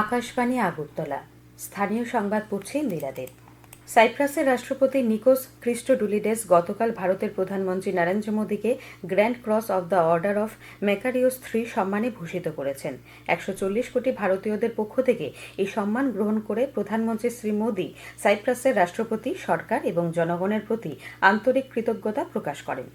আকাশবাণী আগরতলা স্থানীয় সংবাদ পড়ছে ইন্দিরা দেব সাইপ্রাসের রাষ্ট্রপতি নিকোস ক্রিস্টোডুলিডেস গতকাল ভারতের প্রধানমন্ত্রী নরেন্দ্র মোদীকে grand cross of the order of Makarios three সম্মানে ভূষিত করেছেন একশো চল্লিশ কোটি ভারতীয়দের পক্ষ থেকে এই সম্মান গ্রহণ করে প্রধানমন্ত্রী শ্রী মোদী সাইপ্রাসের রাষ্ট্রপতি সরকার এবং জনগণের প্রতি আন্তরিক কৃতজ্ঞতা প্রকাশ করেন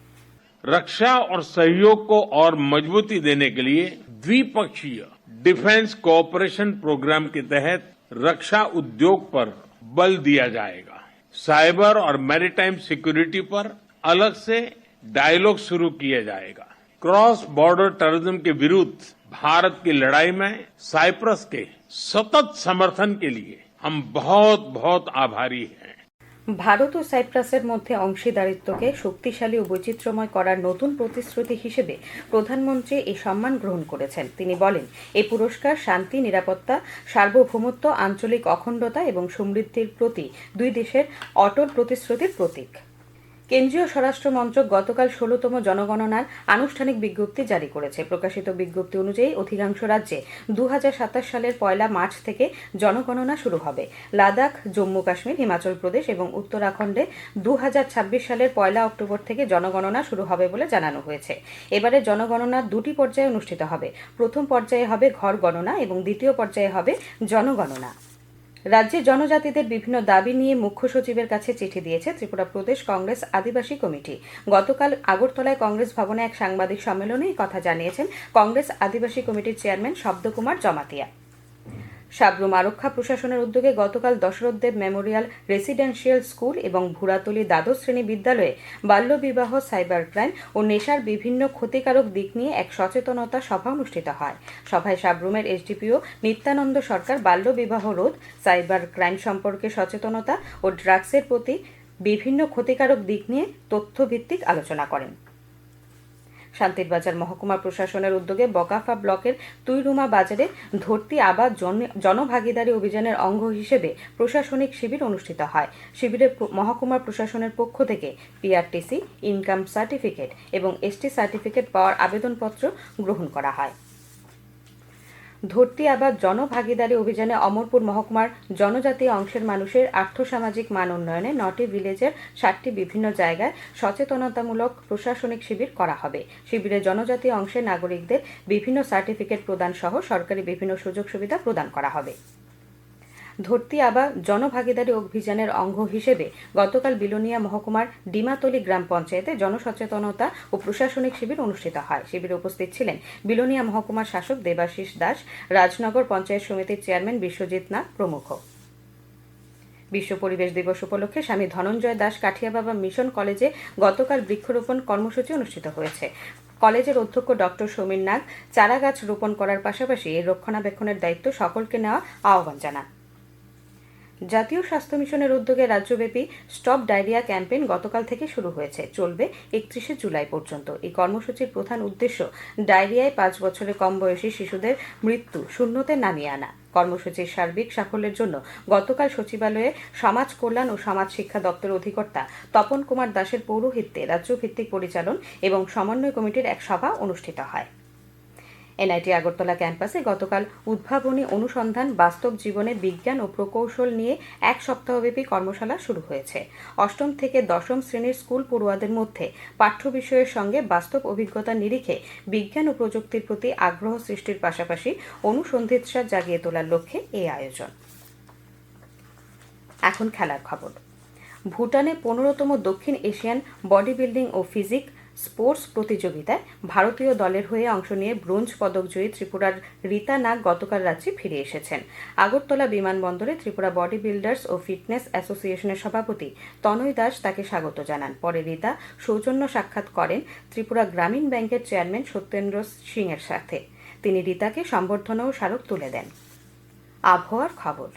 रक्षा और सहयोग को और मजबूती देने के लिए द्विपक्षीय डिफेंस कोऑपरेशन प्रोग्राम के तहत रक्षा उद्योग पर बल दिया जाएगा। साइबर और मैरीटाइम सिक्योरिटी पर अलग से डायलॉग शुरू किया जाएगा। क्रॉस बॉर्डर टेररिज्म के विरुद्ध भारत की लड़ाई में साइप्रस के सतत समर्थन के लिए हम बहुत बहुत आभारी हैं। ভারত ও সাইপ্রাসের মধ্যে অংশীদারিত্বকে শক্তিশালী ও বৈচিত্র্যময় করার নতুন প্রতিশ্রুতি হিসেবে প্রধানমন্ত্রী এই সম্মান গ্রহণ করেছেন। তিনি বলেন এই পুরস্কার শান্তি, নিরাপত্তা, সার্বভৌমত্ব, আঞ্চলিক অখণ্ডতা এবং সমৃদ্ধির প্রতি দুই দেশের অটল প্রতিশ্রুতির প্রতীক। কেন্দ্রীয় স্বরাষ্ট্র মন্ত্রক গতকাল ষোলতম জনগণনার আনুষ্ঠানিক বিজ্ঞপ্তি জারি করেছে। প্রকাশিত বিজ্ঞপ্তি অনুযায়ী অধিকাংশ রাজ্যে দু হাজার সাতাশ সালের পয়লা মার্চ থেকে জনগণনা শুরু হবে। লাদাখ, জম্মু কাশ্মীর, হিমাচল প্রদেশ এবং উত্তরাখণ্ডে দু হাজার ছাব্বিশ সালের পয়লা অক্টোবর থেকে জনগণনা শুরু হবে বলে জানানো হয়েছে। এবারে জনগণনা দুটি পর্যায়ে অনুষ্ঠিত হবে। প্রথম পর্যায়ে হবে ঘর গণনা এবং দ্বিতীয় পর্যায়ে হবে জনগণনা। রাজ্যে জনজাতিদের বিভিন্ন দাবি নিয়ে মুখ্য সচিবের কাছে চিঠি দিয়েছে ত্রিপুরা প্রদেশ কংগ্রেস আদিবাসী কমিটি। গতকাল আগরতলায় কংগ্রেস ভবনে এক সাংবাদিক সম্মেলনে কথা জানিয়েছেন কংগ্রেস আদিবাসী কমিটির চেয়ারম্যান শব্দকুমার জমাতিয়া। সাবরুম আরক্ষা প্রশাসনের উদ্যোগে গতকাল দশরথদেব মেমোরিয়াল রেসিডেন্সিয়াল স্কুল এবং ভুরাতলি দ্বাদশ শ্রেণি বিদ্যালয়ে বাল্যবিবাহ, সাইবার ক্রাইম ও নেশার বিভিন্ন ক্ষতিকারক দিক নিয়ে এক সচেতনতা সভা অনুষ্ঠিত হয়। সভায় সাবরুমের এসডিপিও নিত্যানন্দ সরকার বাল্যবিবাহ রোধ, সাইবার ক্রাইম সম্পর্কে সচেতনতা ও ড্রাগসের প্রতি বিভিন্ন ক্ষতিকারক দিক নিয়ে তথ্যভিত্তিক আলোচনা করেন। শান্তিরবাজার মহকুমা প্রশাসনের উদ্যোগে বকাফা ব্লকের তুইরুমা বাজারে ধরতি আবাদ জন- জনভাগিদারি অভিযানের অঙ্গ হিসেবে প্রশাসনিক শিবির অনুষ্ঠিত হয়। শিবিরে মহকুমা প্রশাসনের পক্ষ থেকে পিআরটিসি, ইনকাম সার্টিফিকেট এবং এসটি সার্টিফিকেট পাওয়ার আবেদনপত্র গ্রহণ করা হয়। ধরতি আবাদ জনভাগিদারি অভিযানে অমরপুর মহকুমার জনজাতি অংশের মানুষের আর্থসামাজিক মান উন্নয়নে নটি ভিলেজের সাতটি বিভিন্ন জায়গায় সচেতনতামূলক প্রশাসনিক শিবির করা হবে। শিবিরে জনজাতি অংশের নাগরিকদের বিভিন্ন সার্টিফিকেট প্রদান সহ সরকারি বিভিন্ন সুযোগ সুবিধা প্রদান করা হবে। ধরতি আবা জনভাগিদারি অভিযানের অঙ্গ হিসেবে গতকাল বিলোনিয়া মহকুমার ডিমাতলি গ্রাম পঞ্চায়েতে জনসচেতনতা ও প্রশাসনিক শিবির অনুষ্ঠিত হয়। শিবিরে উপস্থিত ছিলেন বিলোনিয়া মহকুমার শাসক দেবাশিস দাস, রাজনগর পঞ্চায়েত সমিতির চেয়ারম্যান বিশ্বজিৎ নাথ প্রমুখ। বিশ্ব পরিবেশ দিবস উপলক্ষে স্বামী ধনঞ্জয় দাস কাঠিয়াবাবা মিশন কলেজে গতকাল বৃক্ষরোপণ কর্মসূচি অনুষ্ঠিত হয়েছে। কলেজের অধ্যক্ষ ডক্টর সমীর নাগ চারা গাছ রোপণ করার পাশাপাশি এর রক্ষণাবেক্ষণের দায়িত্ব সকলকে নেওয়া আহ্বান জানান। জাতীয় স্বাস্থ্য মিশনের উদ্যোগে রাজ্যব্যাপী স্টপ ডায়রিয়া ক্যাম্পেইন গতকাল থেকে শুরু হয়েছে। চলবে একত্রিশে জুলাই পর্যন্ত। এই কর্মসূচির প্রধান উদ্দেশ্য ডায়রিয়ায় পাঁচ বছরের কম বয়সী শিশুদের মৃত্যু, শূন্যতে নামিয়ে আনা। কর্মসূচির সার্বিক সাফল্যের জন্য গতকাল সচিবালয়ে সমাজ কল্যাণ ও সমাজ শিক্ষা দপ্তর অধিকর্তা তপন কুমার দাসের পৌরোহিত্যে রাজ্যভিত্তিক পরিচালন এবং সমন্বয় কমিটির এক সভা অনুষ্ঠিত হয়। এনআইটি আগরতলা ক্যাম্পাসে গতকাল উদ্ভাবনী অনুসন্ধান, বাস্তব জীবনে বিজ্ঞান ও প্রকৌশল নিয়ে এক সপ্তাহব্যাপী কর্মশালা শুরু হয়েছে। অষ্টম থেকে দশম শ্রেণির স্কুল পড়ুয়াদের মধ্যে পাঠ্য বিষয়ের সঙ্গে বাস্তব অভিজ্ঞতা নিরিখে বিজ্ঞান ও প্রযুক্তির প্রতি আগ্রহ সৃষ্টির পাশাপাশি অনুসন্ধিৎসা জাগিয়ে তোলার লক্ষ্যে এই আয়োজন। এখন খেলার খবর। ভুটানে পনেরোতম দক্ষিণ এশিয়ান বডি বিল্ডিং ও ফিজিক স্পোর্টস প্রতিযোগিতায় ভারতীয় দলের হয়ে অংশ নিয়ে ব্রোঞ্জ পদক জয়ী ত্রিপুরার রীতা নাগ গতকাল রাত্রি ফিরে এসেছেন। আগরতলা বিমানবন্দরে ত্রিপুরা বডি বিল্ডার্স ও ফিটনেস অ্যাসোসিয়েশনের সভাপতি তনয় দাস তাকে স্বাগত জানান। পরে রীতা সৌজন্য সাক্ষাৎ করেন ত্রিপুরা গ্রামীণ ব্যাংকের চেয়ারম্যান সত্যেন্দ্র সিং এর সাথে। তিনি রীতাকে সম্বর্ধনা ও স্মারক তুলে দেন। আবহাওয়ার খবর।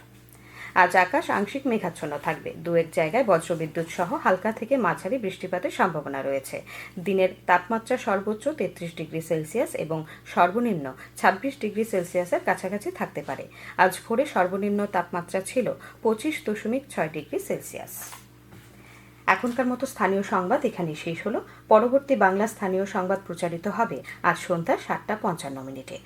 আজ আকাশ আংশিক মেঘাচ্ছন্ন থাকবে। দু এক জায়গায় বজ্রবিদ্যুৎ সহ হালকা থেকে মাঝারি বৃষ্টিপাতের সম্ভাবনা রয়েছে। দিনের তাপমাত্রা সর্বোচ্চ তেত্রিশ ডিগ্রি সেলসিয়াস এবং সর্বনিম্ন ছাব্বিশ ডিগ্রি সেলসিয়াসের কাছাকাছি থাকতে পারে। আজ ভোরে সর্বনিম্ন তাপমাত্রা ছিল পঁচিশ দশমিক ছয় ডিগ্রি সেলসিয়াস। এখনকার মতো স্থানীয় সংবাদ এখানে শেষ হলো। পরবর্তী বাংলা স্থানীয় সংবাদ প্রচারিত হবে আজ সন্ধ্যা সাতটা পঞ্চান্ন মিনিটে।